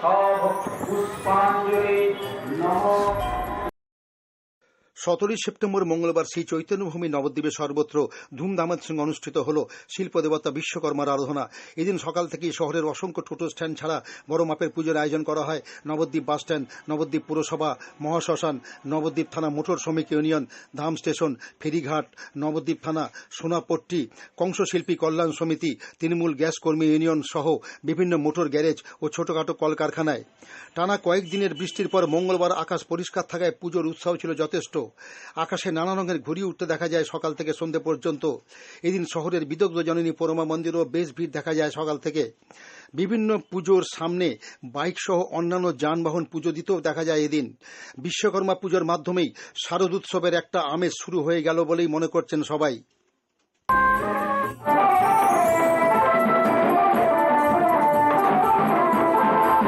সপুষ্পাঞ্জলি নম সতেরোই সেপ্টেম্বর মঙ্গলবার শ্রী চৈতন্যভূমি নবদ্বীপে সর্বত্র ধুমধামের সঙ্গে অনুষ্ঠিত হল শিল্প দেবতা বিশ্বকর্মার আরাধনা। এদিন সকাল থেকেই শহরের অসংখ্য টোটো স্ট্যান্ড ছাড়া বড় মাপের পুজোর আয়োজন করা হয়। নবদ্বীপ বাসস্ট্যান্ড নবদ্বীপ পুরসভা, মহাশ্মশান, নবদ্বীপ থানা মোটর শ্রমিক ইউনিয়ন, ধাম স্টেশন, ফেরিঘাট, নবদ্বীপ থানা, সোনাপট্টি, কংসশিল্পী কল্যাণ সমিতি, তৃণমূল গ্যাস কর্মী ইউনিয়ন সহ বিভিন্ন মোটর গ্যারেজ ও ছোটখাটো কলকারখানায়। টানা কয়েকদিনের বৃষ্টির পর মঙ্গলবার আকাশ পরিষ্কার থাকায় পুজোর উৎসাহ ছিল যথেষ্ট। আকাশে নানা রঙের ঘুরিয়ে উঠতে দেখা যায় সকাল থেকে সন্ধে পর্যন্ত। এদিন শহরের বিদগ্ধ জননী পরমা মন্দিরও বেশ ভিড় দেখা যায় সকাল থেকে। বিভিন্ন পুজোর সামনে বাইক সহ অন্যান্য যানবাহন পুজো দিতেও দেখা যায় এদিন। বিশ্বকর্মা পুজোর মাধ্যমেই শারদ উৎসবের একটা আমেজ শুরু হয়ে গেল বলেই মনে করছেন সবাই।